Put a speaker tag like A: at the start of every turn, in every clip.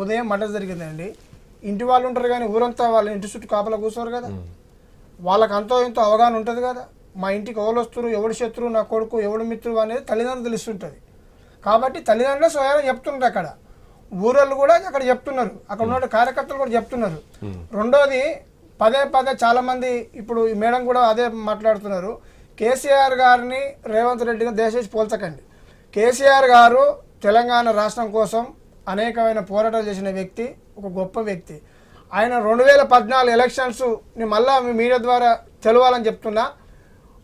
A: ఉదయం మర్డర్ జరిగిందండి. ఇంటి వాళ్ళు ఉంటారు కానీ ఊరంతా వాళ్ళ ఇంటి చుట్టూ కాపలా కూర్చోరు కదా. వాళ్ళకి అంతో ఇంతో అవగాహన ఉంటుంది కదా. మా ఇంటికి ఎవరు వస్తారు ఎవడు శత్రువు నా కొడుకు ఎవడు మిత్రువు అనేది తల్లిదండ్రులు తెలుస్తుంటుంది. కాబట్టి తల్లిదండ్రులు స్వయం చెప్తుంటారు అక్కడ. ఊరోళ్ళు కూడా అక్కడ చెప్తున్నారు. అక్కడ ఉన్న కార్యకర్తలు కూడా చెప్తున్నారు. రెండోది పదే పదే చాలా మంది ఇప్పుడు ఈ మేడం కూడా అదే మాట్లాడుతున్నారు. కేసీఆర్ గారిని రేవంత్ రెడ్డిని దేశేసి పోల్చకండి. కేసీఆర్ గారు తెలంగాణ రాష్ట్రం కోసం అనేకమైన పోరాటాలు చేసిన వ్యక్తి ఒక గొప్ప వ్యక్తి. ఆయన రెండు వేల పద్నాలుగు ఎలక్షన్స్ని మళ్ళా మీ మీడియా ద్వారా తెలవాలని చెప్తున్నా.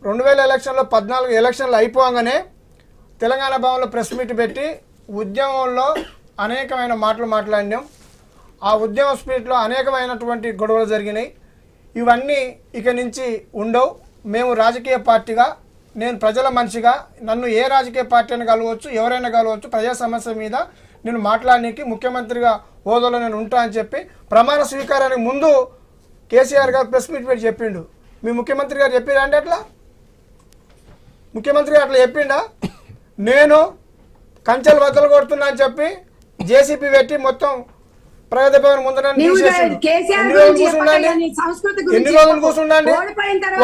A: రెండు వేల ఎలక్షన్లో పద్నాలుగు ఎలక్షన్లు అయిపోగానే తెలంగాణ భవన్లో ప్రెస్ మీట్ పెట్టి ఉద్యమంలో అనేకమైన మాటలు మాట్లాడినాం. ఆ ఉద్యమ స్పిరిట్లో అనేకమైనటువంటి గొడవలు జరిగినాయి. ఇవన్నీ ఇక నుంచి ఉండవు. మేము రాజకీయ పార్టీగా నేను ప్రజల మనిషిగా నన్ను ఏ రాజకీయ పార్టీ అయినా కలవచ్చు ఎవరైనా కలవచ్చు ప్రజా సమస్య మీద నేను మాట్లాడడానికి ముఖ్యమంత్రిగా హోదాలో నేను ఉంటా అని చెప్పి ప్రమాణ స్వీకారానికి ముందు కేసీఆర్ గారు ప్రెస్ మీట్ పెట్టి చెప్పిండు. మీ ముఖ్యమంత్రి గారు చెప్పిరా అండి అట్లా? ముఖ్యమంత్రి గారు అట్లా చెప్పిండా? నేను కంచెలు బద్దలు కొడుతున్నా అని చెప్పి జేసీపీ పెట్టి మొత్తం ప్రగతి భవన్ ముందర ఎన్ని రోజులు కూర్చుండండి?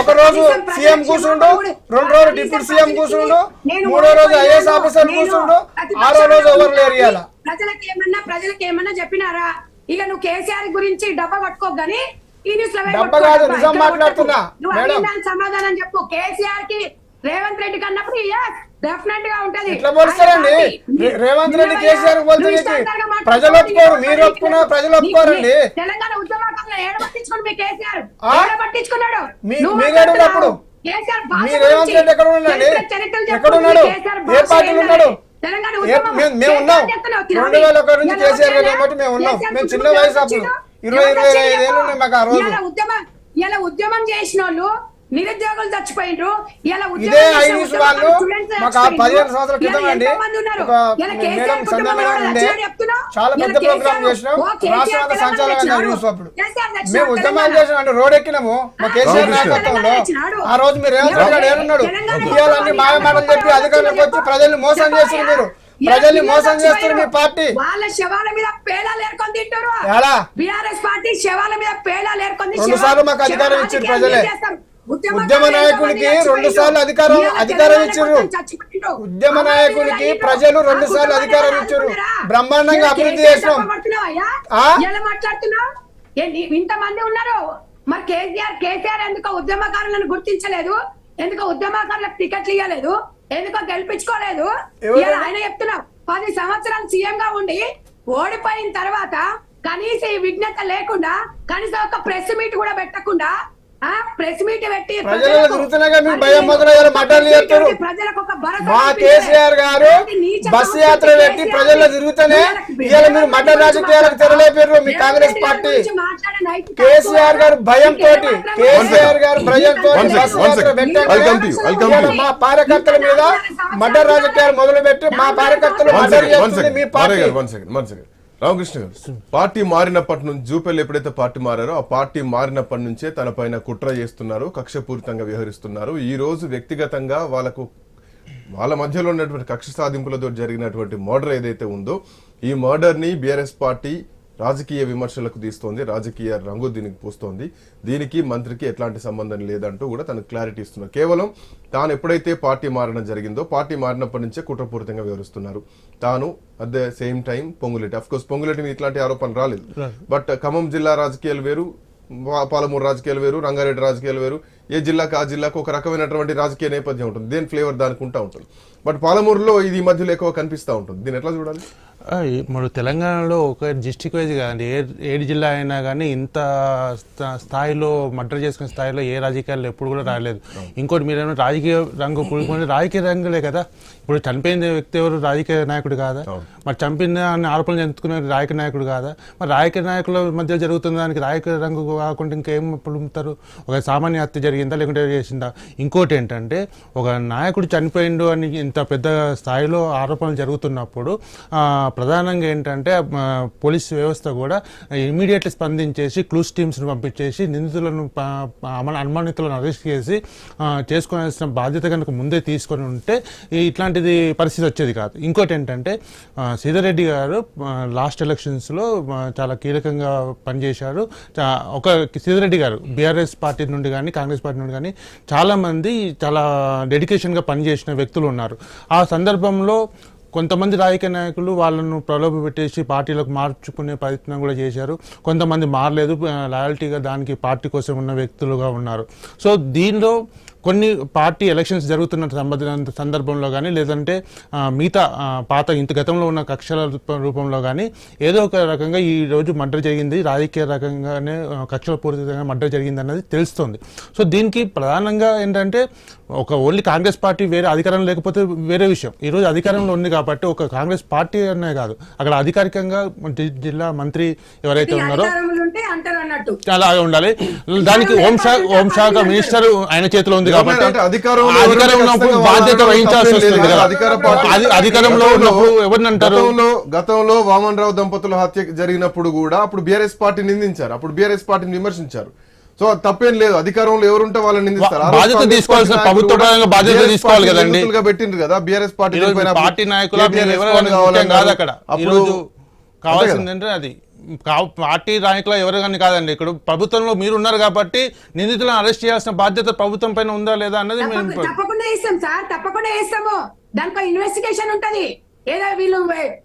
A: ఒక రోజు సీఎం కూర్చుండు రెండు రోజులు డిప్యూటీ సీఎం కూర్చుండు మూడో రోజు ఐఏఎస్ ఆఫీసర్ కూర్చుండు ఆరో రోజు ఎవరు లేరు
B: ఉన్నాను.
A: ఇవాళ
B: ప్రజలకు ఏమన్నా ప్రజలకు ఏమన్నా చెప్పినారా? ఇక నువ్వు కేసీఆర్ గురించి డబ్బా పట్టుకో గానీ ఈ న్యూస్
A: డబ్బా కాదు. నిజం మాట్లాడుతున్నా.
B: సమాధానం చెప్పు. కేసీఆర్కి రేవంత్ రెడ్డి కన్నప్పుడు డెఫినెట్గా ఉంటది.
A: పోలుస్తారండి? రేవంత్ రెడ్డి కేసీఆర్. ప్రజలు ఒప్పుకోరు మీరు ఒప్పుకున్నా ప్రజలు ఒప్పుకోరండి
B: తెలంగాణ ఉద్యమాకారులు ఏడ పట్టించుకోండి మీ కేసీఆర్? ఏడ పట్టించుకున్నాడు? కేసీఆర్
A: ఎక్కడ ఎక్కడ ఉన్నాడు? ఏ పార్టీలో? ఉన్నాడు? మేము ఉన్నాం రెండు. వేల ఒకటి నుంచి గారు మేము ఉన్నాం మేము చిన్న వయసు అప్పుడు. ఇరవై ఇరవై ఐదు ఏళ్ళు ఉన్నాయి మాకు ఆ రోజు
B: ఉద్యమం చేసిన వాళ్ళు నిరుద్యోగులు చచ్చిపోయిండ్రు ఇలా.
A: పదిహేను సంవత్సరాల క్రితం అండి మేడం ఉండే? చాలా పెద్ద ప్రోగ్రామ్ చేసినాం సంచాలకంగా. న్యూస్ అప్పుడు మేము ఉద్యమాలు. చేసినాం అంటే రోడ్ ఎక్కినాము మా కేసీఆర్. నాయకత్వంలో. ఆ రోజు మీరు ఏమన్నాడు మాయ మాటలు చెప్పి అధికారులకు వచ్చి ప్రజల్ని మోసం చేస్తున్నారు మీరు ప్రజల్ని మోసం చేస్తున్నారు మీ పార్టీ
B: వాళ్ళ శవాల మీద పేలాలు ఏర్కొని తింటారు బీఆర్ఎస్ పార్టీ శవాల మీద పేలాలు ఏర్కొని
A: రెండు
B: శవ-
A: సార్లు మాకు అధికారం ఇచ్చారు ప్రజలే. ఉద్యమ
B: ఎంతమంది
A: రెండు సార్లు అధికారం- అధికారం ఇచ్చారు. ఉద్యమ
B: అయ్యిండ్రు.
A: ప్రజలు రెండు సార్లు అధికారం ఇచ్చారు. బ్రహ్మాండంగా అభివృద్ధి చేసినాం.
B: ఇంతమంది ఉన్నారు మరి కేసీఆర్ కేసీఆర్ ఎందుకో ఉద్యమకారులను గుర్తించలేదు ఎందుకో ఉద్యమకారులకు టికెట్లు ఇవ్వలేదు ఎందుకో గెలిపించుకోలేదు ఆయన చెప్తున్నావు పది సంవత్సరాలు సీఎం గా ఉండి ఓడిపోయిన తర్వాత కనీసం ఈ విఘ్నత లేకుండా కనీసం ఒక ప్రెస్ మీట్ కూడా పెట్టకుండా ప్రెస్ మీట్ పెట్టి ప్రజలకు-
A: భయం
B: ఒక
A: మా. కేసీఆర్ గారు బస్సు యాత్ర పెట్టి ప్రజల్లో తిరుగుతూనే ఇవాళ మీరు మడ్డ రాజకీయాలకు తెరలేపారు మీ కాంగ్రెస్ పార్టీ. కేసీఆర్ గారు భయంతో కేసీఆర్ గారు భయంతో బస్సు యాత్ర. మా కార్యకర్తల మీద మర్డర్ రాజకీయాలు మొదలు పెట్టి మా కార్యకర్తలు మీ
C: సెకండ్
A: పార్టీ
C: రామకృష్ణ గారు పార్టీ మారినప్పటి నుంచి జూపల్లి ఎప్పుడైతే పార్టీ మారారో ఆ పార్టీ మారినప్పటి నుంచే తన పైన కుట్ర చేస్తున్నారు కక్షపూరితంగా వ్యవహరిస్తున్నారు. ఈ రోజు వ్యక్తిగతంగా వాళ్ళకు వాళ్ళ మధ్యలో ఉన్నటువంటి కక్ష సాధింపులతో జరిగినటువంటి మర్డర్ ఏదైతే ఉందో ఈ మర్డర్ని బీఆర్ఎస్ పార్టీ రాజకీయ విమర్శలకు తీస్తోంది రాజకీయ రంగు దీనికి పూస్తోంది. దీనికి మంత్రికి ఎట్లాంటి సంబంధం లేదంటూ కూడా తనకు క్లారిటీ ఇస్తున్నారు. కేవలం తాను ఎప్పుడైతే పార్టీ మారడం జరిగిందో పార్టీ మారినప్పటి నుంచే కుట్రపూరితంగా వివరిస్తున్నారు తాను at the same time Ponguleti. Of course Ponguleti మీద ఇట్లాంటి ఆరోపణలు రాలేదు. బట్ ఖమ్మం జిల్లా రాజకీయాలు వేరు పాలమూరు రాజకీయాలు వేరు రంగారెడ్డి రాజకీయాలు వేరు ఏ జిల్లాకు ఆ జిల్లాకు ఒక రకమైనటువంటి రాజకీయ నేపథ్యం ఉంటుంది. దేని ఫ్లేవర్ దానికి ఉంటా ఉంటుంది. బట్ పాలమూరులో ఇది మధ్యలో ఎక్కువ కనిపిస్తూ ఉంటుంది. దీన్ని ఎట్లా చూడాలి?
D: మరి తెలంగాణలో ఒక డిస్టిక్ వైజ్ కాదండి. ఏ ఏడు జిల్లా అయినా కానీ ఇంత స్థా- స్థాయిలో మర్డర్ చేసుకునే స్థాయిలో ఏ రాజకీయాల్లో ఎప్పుడు కూడా రాలేదు. ఇంకోటి మీరేమో రాజకీయ రంగు పుడుకుని రాజకీయ రంగులే కదా. ఇప్పుడు చనిపోయిన వ్యక్తి ఎవరు? రాజకీయ నాయకుడు కాదా? మరి చంపిన అని ఆరోపణలు చెందుకునే రాజకీయ నాయకుడు కాదా? మరి రాజకీయ నాయకుల మధ్య జరుగుతున్న దానికి రాజకీయ రంగు కాకుండా ఇంకేం పులుముతారు ఒక సామాన్య హత్య జరిగింది జరిగిందా లేకుంటే చేసిందా? ఇంకోటి ఏంటంటే ఒక నాయకుడు చనిపోయిండు అని ఇంత పెద్ద స్థాయిలో ఆరోపణలు జరుగుతున్నప్పుడు ప్రధానంగా ఏంటంటే పోలీస్ వ్యవస్థ కూడా ఇమీడియట్లీ స్పందించేసి క్లూస్ టీమ్స్ని పంపించేసి నిందితులను అనుమానితులను అరెస్ట్ చేసి చేసుకోవాల్సిన బాధ్యత కనుక ముందే తీసుకొని ఉంటే ఇట్లాంటిది పరిస్థితి వచ్చేది కాదు. ఇంకోటి ఏంటంటే ఆ, సీతారెడ్డి గారు లాస్ట్ ఎలక్షన్స్లో చాలా కీలకంగా పనిచేశారు. ఒక సీతారెడ్డి గారు బీఆర్ఎస్ పార్టీ నుండి కానీ కాంగ్రెస్ పడినాడు కానీ చాలామంది చాలా డెడికేషన్గా పనిచేసిన వ్యక్తులు ఉన్నారు. ఆ సందర్భంలో కొంతమంది రాజకీయ నాయకులు వాళ్ళను ప్రలోభ పెట్టేసి పార్టీలకు మార్చుకునే ప్రయత్నం కూడా చేశారు. కొంతమంది మారలేదు. లాయల్టీగా దానికి పార్టీ కోసం ఉన్న వ్యక్తులుగా ఉన్నారు. సో దీనిలో కొన్ని పార్టీ ఎలక్షన్స్ జరుగుతున్న సంబంధ సందర్భంలో కానీ లేదంటే మిగతా పాత ఇంత గతంలో ఉన్న కక్షల రూప- రూపంలో కానీ ఏదో ఒక రకంగా ఈ రోజు మర్డర్ జరిగింది రాజకీయ రకంగానే కక్షల పూరితంగా మర్డర్ జరిగింది అన్నది తెలుస్తుంది. సో దీనికి ప్రధానంగా ఏంటంటే ఒక ఓన్లీ కాంగ్రెస్ పార్టీ వేరే అధికారం లేకపోతే వేరే విషయం. ఈ రోజు అధికారంలో ఉంది కాబట్టి ఒక కాంగ్రెస్ పార్టీ అనే కాదు. అక్కడ అధికారికంగా జిల్లా మంత్రి ఎవరైతే ఉన్నారో అలాగే ఉండాలి. దానికి హోంశాఖ హోంశాఖ మినిస్టర్ ఆయన చేతిలో ఉంది కాబట్టి
C: అధికారంలో
D: ఉన్నప్పుడు బాధ్యత వహించాల్సి వస్తుంది
C: కదా.
D: అధికారంలో
C: గతంలో-
D: ఉన్నప్పుడు ఎవరిని అంటారు
C: గతంలో వామన్ రావు దంపతుల హత్య జరిగినప్పుడు కూడా అప్పుడు బీఆర్ఎస్ పార్టీ నిందించారు. అప్పుడు బీఆర్ఎస్ పార్టీని విమర్శించారు. సో తప్పేం లేదు. అధికారంలో ఎవరుంటే వాళ్ళని నిందిస్తారు.
D: బాధ్యత తీసుకోవాల్సిన ప్రభుత్వ పరంగా బాధ్యత తీసుకోవాలి కదండి.
C: పెట్టిండ్రు కదా. బీఆర్ఎస్ పార్టీ
D: పార్టీ నాయకుల
C: అప్పుడు
D: ఈరోజు కావాల్సింది అంటే అది. పార్టీ నాయకులు ఎవరు కానీ కాదండి. ఇక్కడ ప్రభుత్వంలో మీరు ఉన్నారు కాబట్టి నిందితులను అరెస్ట్ చేయాల్సిన బాధ్యత ప్రభుత్వం పైన ఉందా లేదా అన్నది
B: తప్పకుండా వేస్తాం సార్. తప్పకుండా వేస్తాము దానిపై ఇన్వెస్టిగేషన్ ఉంటది. ఏదో వీళ్ళు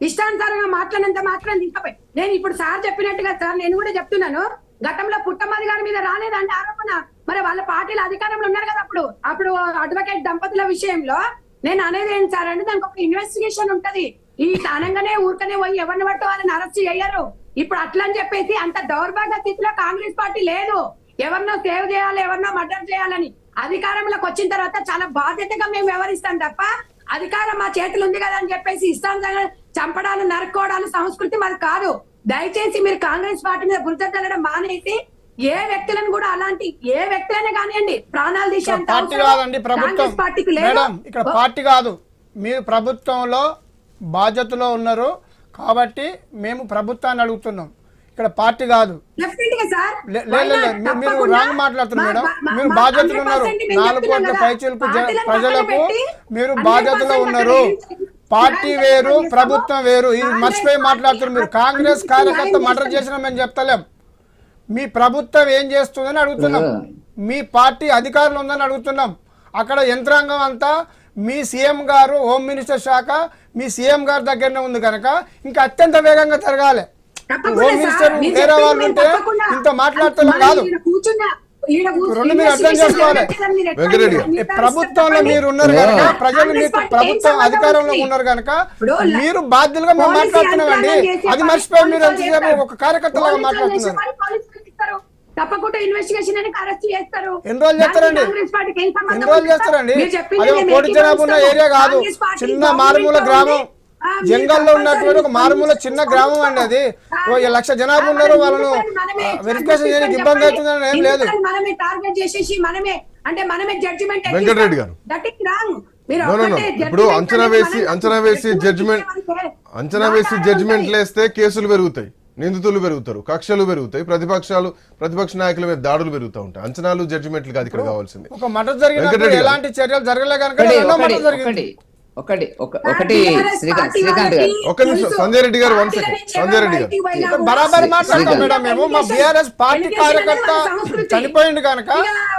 B: ఇష్టానుసారంగా మాట్లాడినంత మాత్రం తీసుకపోయి. నేను ఇప్పుడు సార్ చెప్పినట్టుగా సార్ నేను కూడా చెప్తున్నాను. గతంలో పుట్టమది గారి మీద రాలేదండి ఆరోపణ. మరి వాళ్ళ పార్టీలో అధికారంలో ఉన్నారు కదా అప్పుడు. అప్పుడు అడ్వకేట్ దంపతుల విషయంలో నేను అనేది ఏంటి సార్ అంటే దానికి ఒక ఇన్వెస్టిగేషన్ ఉంటది. ఈ అనగానే ఊరికనే పోయి ఎవరిని పట్టు వాళ్ళని అరెస్ట్ చేయరు. ఇప్పుడు అట్లా అని చెప్పేసి అంత దౌర్భాగ్య స్థితిలో కాంగ్రెస్ పార్టీ లేదు. ఎవరినో సేవ్ చేయాలి ఎవరినో మర్డర్ చేయాలని అధికారంలోకి వచ్చిన తర్వాత చాలా బాధ్యతగా మేము వ్యవహరిస్తాం తప్ప అధికారం మా చేతులు ఉంది కదా అని చెప్పేసి ఇస్తాం చంపడాలు నరుక్కోవడాలు సంస్కృతి మాది కాదు. దయచేసి మీరు కాంగ్రెస్ పార్టీ మీద బురద చల్లడం మానేసి ఏ వ్యక్తులను కూడా అలాంటి ఏ వ్యక్తులైనా కానివ్వండి ప్రాణాలు తీసే
A: పార్టీ కాదండి ప్రభుత్వం.
B: పార్టీకి లేదు.
A: ఇక్కడ పార్టీ కాదు. మీరు ప్రభుత్వంలో బాధ్యతలో ఉన్నారు. కాబట్టి మేము ప్రభుత్వాన్ని అడుగుతున్నాం. ఇక్కడ పార్టీ కాదు. మీరు రాంగ్ మాట్లాడుతున్నారు మేడం. మీరు బాధ్యతలు ఉన్నారు.
B: 100% మేము
A: నాలుగు కోట్ల. పైచీలకు ప్రజలకు మీరు
B: 100%
A: బాధ్యతలో ఉన్నారు? పార్టీ వేరు. ప్రభుత్వం వేరు. ఇది మర్చిపోయి మాట్లాడుతున్నారు మీరు. కాంగ్రెస్ కార్యకర్త. మర్డర్ చేసిన మేము చెప్తలేం. మీ ప్రభుత్వం ఏం చేస్తుందని అడుగుతున్నాం. మీ పార్టీ అధికారులు ఉందని అడుగుతున్నాం. అక్కడ యంత్రాంగం అంతా మీ సీఎం గారు హోమ్ మినిస్టర్ శాఖ మీ సీఎం గారి దగ్గరనే ఉంది కనుక ఇంకా అత్యంత వేగంగా జరగాలి హోమ్. మినిస్టర్ వేరే వాళ్ళు ఉంటే ఇంత మాట్లాడుతున్నాం కాదు రెండు మీరు అర్థం చేసుకోవాలి. ప్రభుత్వంలో. మీరు ఉన్నారు కనుక ప్రజలు మీకు ప్రభుత్వం అధికారంలో? ఉన్నారు కనుక మీరు బాధ్యులుగా మేము మాట్లాడుతున్నామండి అది మర్చిపోయి మీరు ఎంతసేపు. ఒక కార్యకర్తలాగా మాట్లాడుతున్నారు.
B: తప్పకుండా ఇన్వెస్టిగేషన్ అని అరెస్ట్ చేస్తారు.
A: ఎన్ని రోజులు
B: దానికి
A: చేస్తారండి?
B: ఉంది?
A: చేస్తారండి? కోటి. జనాభా ఉన్న ఏరియా కాదు. చిన్న మారుమూల గ్రామం. జంగల్లో ఉన్నటువంటి ఒక మారుమూల చిన్న గ్రామం అండి అది. లక్ష జనాభా ఉన్నారు వాళ్ళను వెరిఫికేషన్ చేయడానికి ఇబ్బంది అవుతుందని ఏం లేదు.
B: మనమే టార్గెట్ చేసేసి మనమే అంటే మనమే జడ్జిమెంట్
C: వెంకటరెడ్డి గారు.
B: దట్ ఇస్ రాంగ్
C: ఇప్పుడు అంచనా వేసి అంచనా వేసి జడ్జిమెంట్ అంచనా వేసి
B: ఉంటాయి.
C: వేస్తే కేసులు పెరుగుతాయి. నిందితులు పెరుగుతారు కక్షలు పెరుగుతాయి ప్రతిపక్షాలు ప్రతిపక్ష నాయకుల మీద దాడులు పెరుగుతూ ఉంటాయి అంచనాలు జడ్జిమెంట్లు కాదు ఇక్కడ కావాల్సింది
A: ఒక జరిగినప్పుడు
C: వెంకటరెడ్డి గారు.
A: ఎలాంటి చర్యలు జరగలే కనుక
E: ఒకటి
A: జరిగింది
E: ఒక- శ్రీకాంత్ శ్రీకాంత్ గారు
C: నిమిషం. సంజయ్ రెడ్డి గారు, సంజయ్ రెడ్డి గారు.
A: బరాబర్ మాట్లాడతాం. మేడం మేము మా
B: ఎడ్యుకేషన్
A: బీఆర్ఎస్ పార్టీ కార్యకర్త. చనిపోయింది కనుక